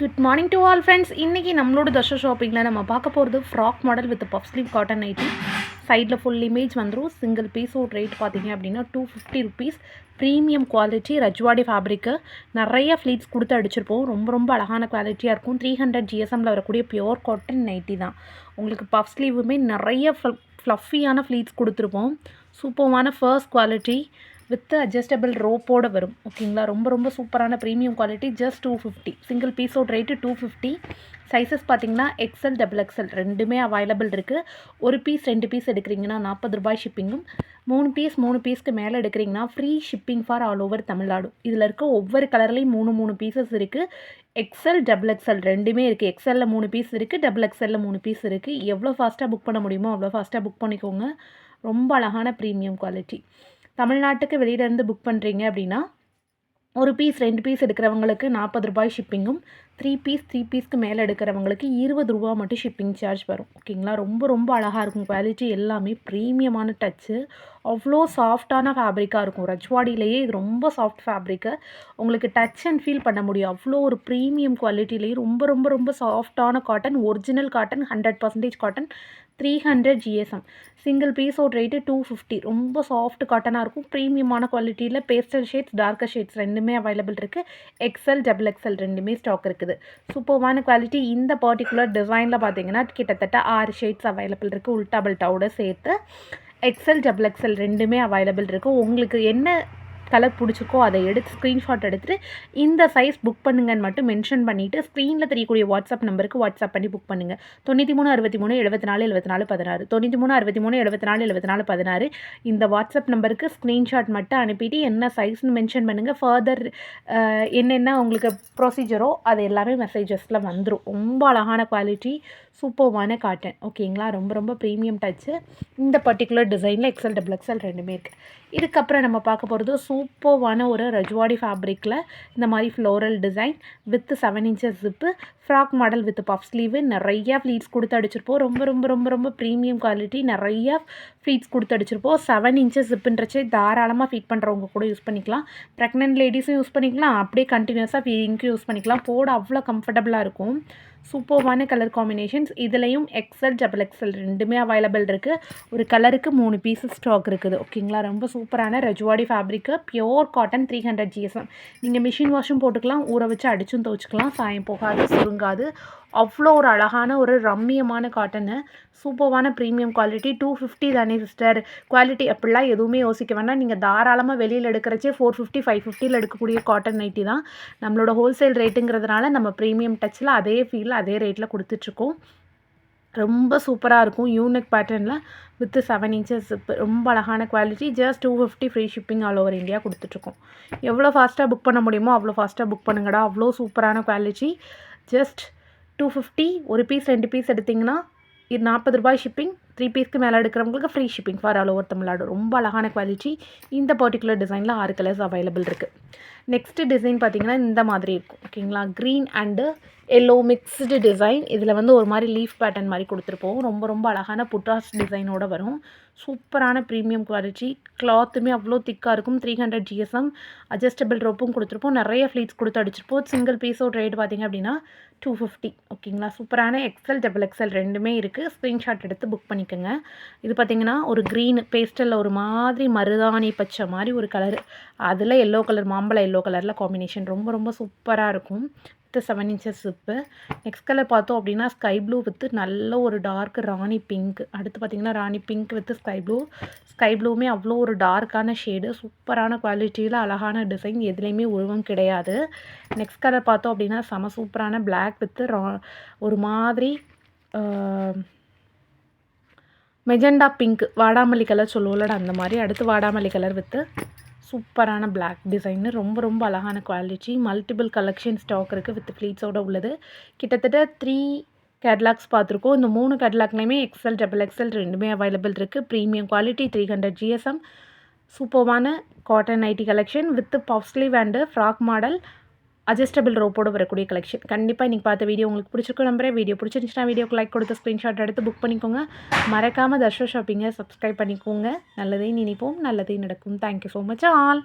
Good morning to all friends இன்றைக்கி நம்மளோட தர்ஷா ஷாப்பிங்கில் நம்ம பார்க்க போகிறது frock model with puff sleeve cotton nighty சைடில் ஃபுல் இமேஜ் வந்துடும் சிங்கிள் பீஸோட ரேட் பார்த்தீங்க அப்படின்னா two fifty rupees premium quality Rajwadi fabric நிறைய ஃப்ளீட்ஸ் கொடுத்து அடிச்சிருப்போம். ரொம்ப ரொம்ப அழகான குவாலிட்டியாக இருக்கும். த்ரீ ஹண்ட்ரட் ஜிஎஸ்எம்மில் வரக்கூடிய பியோர் காட்டன் நைட்டி தான். உங்களுக்கு பஃப் ஸ்லீவுமே நிறைய ஃப்ளஃபியான ஃப்ளீட்ஸ் கொடுத்துருப்போம். சூப்பர்வான ஃபர்ஸ்ட் குவாலிட்டி வித் அட்ஜஸ்டபிள் ரோப்போடு வரும். ஓகேங்களா? ரொம்ப ரொம்ப சூப்பரான premium quality just two fifty single பீஸோட ரேட்டு டூ ஃபிஃப்டி சைஸஸ் பார்த்தீங்கன்னா எக்ஸல் டபுள் எக்ஸல் ரெண்டுமே அவைலபிள் இருக்குது ஒரு பீஸ் ரெண்டு பீஸ் எடுக்கிறீங்கன்னா நாற்பது ரூபாய் ஷிப்பிங்கும் மூணு பீஸ் மூணு பீஸ்க்கு மேலே எடுக்கிறீங்கன்னா free shipping for all over Tamil Nadu. இதில் இருக்க ஒவ்வொரு கலர்லேயும் மூணு மூணு பீசஸ் இருக்குது எக்ஸல் டபுள் எக்ஸல் ரெண்டுமே இருக்குது எக்ஸலில் மூணு பீஸ் இருக்குது டபுள் எக்ஸலில் மூணு பீஸ் இருக்குது எவ்வளோ ஃபாஸ்ட்டாக புக் பண்ண முடியுமோ அவ்வளோ ஃபாஸ்ட்டாக புக் பண்ணிக்கோங்க. ரொம்ப அழகான ப்ரீமியம் குவாலிட்டி தமிழ்நாட்டுக்கு வெளியிலேருந்து புக் பண்ணுறீங்க அப்படின்னா ஒரு பீஸ் ரெண்டு பீஸ் எடுக்கிறவங்களுக்கு நாற்பது ரூபாய் ஷிப்பிங்கும் த்ரீ பீஸ் த்ரீ பீஸ்க்கு மேலே எடுக்கிறவங்களுக்கு இருபது ரூபா மட்டும் ஷிப்பிங் சார்ஜ் வரும். ஓகேங்களா ரொம்ப ரொம்ப அழகாக இருக்கும். குவாலிட்டி எல்லாமே ப்ரீமியமான டச்சு அவ்வளோ சாஃப்டான ஃபேப்ரிக்காக இருக்கும். ரஜ்வாடியிலேயே இது ரொம்ப சாஃப்ட் ஃபேப்ரிக்கு உங்களுக்கு டச் அண்ட் ஃபீல் பண்ண முடியும். அவ்வளோ ஒரு ப்ரீமியம் குவாலிட்டிலேயே ரொம்ப ரொம்ப ரொம்ப சாஃப்டான cotton original cotton hundred percentage cotton three hundred GSM single பீஸோட ரேட்டு டூ ஃபிஃப்டி ரொம்ப சாஃப்ட் காட்டனாக இருக்கும். ப்ரீமியமான குவாலிட்டியில் பேஸ்டல் ஷேட்ஸ் டார்க்கர் ஷேட்ஸ் ரெண்டுமே அவைலபிள் இருக்குது எக்ஸல் டபுள் எக்ஸல் ரெண்டுமே ஸ்டாக் இருக்குது சூப்பர்வான குவாலிட்டி இந்த பர்டிகுலர் டிசைனில் பார்த்தீங்கன்னா கிட்டத்தட்ட ஆறு ஷேட்ஸ் அவைலபிள் இருக்குது உல்டா பல்ட்டாவோட சேர்த்து எக்ஸல் டபுள் எக்ஸல் ரெண்டுமே அவைலபிள் இருக்குது உங்களுக்கு என்ன கலர் பிடிச்சிக்கோ அதை எடுத்து ஸ்க்ரீன்ஷாட் எடுத்துகிட்டு இந்த சைஸ் புக் பண்ணுங்கன்னு மட்டும் மென்ஷன் பண்ணிவிட்டு ஸ்க்ரீனில் தெரியக்கூடிய வாட்ஸ்அப் நம்பருக்கு வாட்ஸ்அப் பண்ணி புக் பண்ணுங்கள் தொண்ணூற்றி மூணு அறுபத்தி மூணு எழுபத்தி நாலு எழுபத்தி நாலு பதினாறு. தொண்ணூற்றி மூணு அறுபத்தி மூணு எழுபத்தி நாலு எழுபத்தி நாலு பதினாறு. இந்த வாட்ஸ்அப் நம்பருக்கு ஸ்க்ரீன்ஷாட் மட்டும் அனுப்பிட்டு என்ன சைஸ்னு மென்ஷன் பண்ணுங்கள் ஃபர்தர் என்னென்ன உங்களுக்கு ப்ரொசீஜரோ அது எல்லாமே மெசேஜஸில் வந்துடும் ரொம்ப அழகான குவாலிட்டி சூப்பர்வான காட்டன். ஓகேங்களா? ரொம்ப ரொம்ப ப்ரீமியம் டச்சு இந்த பர்டிகுலர் டிசைனில் எக்ஸல் டபுள் எக்ஸல் ரெண்டுமே இருக்குது இதுக்கப்புறம் நம்ம பார்க்க போகிறது சூப்பர்வான ஒரு ரஜ்வாடி ஃபேப்ரிக்கில் இந்த மாதிரி floral design with seven inches zip frock model with puff sleeve. நிறையா ஃப்ளீட்ஸ் கொடுத்து அடிச்சிருப்போம். ரொம்ப ரொம்ப ரொம்ப ரொம்ப ப்ரீமியம் குவாலிட்டி நிறையா ஃப்ளீட்ஸ் கொடுத்து அடிச்சிருப்போம். செவன் இன்ச்சஸ் ஜிப்புன்றச்சே தாராளமாக ஃபீட் பண்ணுறவங்க கூட யூஸ் பண்ணிக்கலாம். ப்ரெக்னென்ட் லேடிஸும் யூஸ் பண்ணிக்கலாம். அப்படியே கண்டினியூஸாக ஃபீடிங்க்கும் யூஸ் பண்ணிக்கலாம். போட அவ்வளோ கம்ஃபர்டபுளாக இருக்கும். சூப்பர்வான கலர் காம்பினேஷன்ஸ் இதுலேயும் எக்ஸல் டபுள் எக்ஸல் ரெண்டுமே அவைலபிள் இருக்குது ஒரு கலருக்கு மூணு பீஸஸ் ஸ்டாக் இருக்குது. ஓகேங்களா ரொம்ப சூப்பரான Rajwadi fabric pure cotton three hundred GSM நீங்கள் மிஷின் வாஷும் போட்டுக்கலாம். ஊற வச்சு அடிச்சும் துவச்சிக்கலாம். சாயம் போகாது சுருங்காது அவ்வளோ ஒரு அழகான ஒரு ரம்மியமான காட்டனு சூப்பர்வான ப்ரீமியம் குவாலிட்டி டூ ஃபிஃப்டி தானே சிஸ்டர் குவாலிட்டி அப்படிலாம் எதுவுமே யோசிக்க வேண்டாம். நீங்கள் தாராளமாக வெளியில் எடுக்கிறச்சே ஃபோர் ஃபிஃப்டி ஃபைவ் ஃபிஃப்டியில் எடுக்கக்கூடிய காட்டன் நைட்டி தான். நம்மளோட ஹோல்சேல் ரேட்டுங்கிறதுனால நம்ம ப்ரீமியம் டச்சில் அதே ஃபீல் அதே ரேட்டில் கொடுத்துட்ருக்கோம். ரொம்ப சூப்பராக இருக்கும். யூனிக் பேட்டர்னில் வித்து செவன் இன்ச்சஸ் ரொம்ப அழகான quality just two fifty free shipping all over India கொடுத்துட்ருக்கோம். எவ்வளோ ஃபாஸ்ட்டாக புக் பண்ண முடியுமோ அவ்வளோ ஃபாஸ்ட்டாக புக் பண்ணுங்கடா. அவ்வளோ சூப்பரான குவாலிட்டி ஜஸ்ட் டூ ஃபிஃப்டி ஒரு பீஸ் ரெண்டு பீஸ் எடுத்திங்கன்னா இது நாற்பது ரூபாய் ஷிப்பிங் த்ரீ பீஸ்க்கு மேலே எடுக்கிறவங்களுக்கு free shipping for all over Tamil Nadu ரொம்ப அழகான குவாலிட்டி இந்த பர்டிகுலர் டிசைனில் ஆறு கலர்ஸ் அவைலபிள் இருக்குது நெக்ஸ்ட்டு டிசைன் பார்த்திங்கன்னா இந்த மாதிரி இருக்கும். ஓகேங்களா green and yellow mixed design இதில் வந்து ஒரு மாதிரி லீஃப் பேட்டர்ன் மாதிரி கொடுத்துருப்போம். ரொம்ப ரொம்ப அழகான புட்டாஸ் டிசைனோடு வரும். சூப்பரான ப்ரீமியம் குவாலிட்டி கிளாத்துமே அவ்வளோ திக்காக இருக்கும். த்ரீ ஹண்ட்ரட் ஜிஎஸ்எம் அட்ஜஸ்டபிள் ரோப்பும் கொடுத்துருப்போம். நிறைய ஃப்ளீட்ஸ் கொடுத்து அடிச்சிருப்போம். சிங்கிள் பீஸோட ரேட் பார்த்திங்க அப்படின்னா டூ ஃபிஃப்டி ஓகேங்களா சூப்பரான எக்ஸல் டபுள் எக்ஸல் ரெண்டுமே இருக்குது ஸ்க்ரீன்ஷாட் எடுத்து புக் பண்ணி பண்ணிக்கோங்க. இது பார்த்திங்கன்னா ஒரு க்ரீன் பேஸ்டலில் ஒரு மாதிரி மருதாணி பச்சை மாதிரி ஒரு கலர் அதில் எல்லோ கலர் மாம்பழம் எல்லோ கலரில் காம்பினேஷன் ரொம்ப ரொம்ப சூப்பராக இருக்கும். With seven inches zip next colour பார்த்தோம் அப்படின்னா ஸ்கை ப்ளூ வித் நல்ல ஒரு டார்க் ராணி பிங்க் அடுத்து பார்த்திங்கன்னா ராணி pink with sky blue sky ப்ளூவுமே அவ்வளோ ஒரு டார்க்கான ஷேடு சூப்பரான குவாலிட்டியில் அழகான டிசைன் எதுலேயுமே உருவம் கிடையாது. நெக்ஸ்ட் கலர் பார்த்தோம் அப்படின்னா செம சூப்பரான பிளாக் வித் ரா ஒரு மாதிரி மெஜெண்டா பிங்க் வாடாமல்லி கலர் சொல்லுவோம்லடா அந்த மாதிரி. அடுத்து வாடாமல்லி கலர் வித்து சூப்பரான பிளாக் டிசைனு ரொம்ப ரொம்ப அழகான குவாலிட்டி மல்டிபிள் கலெக்ஷன் ஸ்டாக் இருக்குது வித் ஃப்ளீட்ஸோடு உள்ளது. கிட்டத்தட்ட த்ரீ கேட்லாக்ஸ் பார்த்துருக்கோம். இந்த மூணு கேட்லாக்லேயுமே எக்ஸல் டபுள் எக்ஸல் ரெண்டுமே அவைலபிள் இருக்குது premium quality three hundred GSM சூப்பர்வான cotton nighty collection with puff sleeve and frock model adjustable ரோப்போடு வரக்கூடிய கலெக்ஷன் கண்டிப்பாக இன்றைக்கி பார்த்த வீடியோ உங்களுக்கு பிடிச்சிருக்கும் நம்புறேன். வீடியோ பிடிச்சிருந்துச்சுன்னா வீடியோக்கு லைக் கொடுத்து ஸ்க்ரீன்ஷாட் எடுத்து புக் பண்ணிக்கோங்க. மறக்காமல் தர்ஷா ஷாப்பிங்கை சப்ஸ்கிரைப் பண்ணிக்கோங்க. நல்லதே நினைப்போம். நல்லதே நடக்கும். Thank you so much all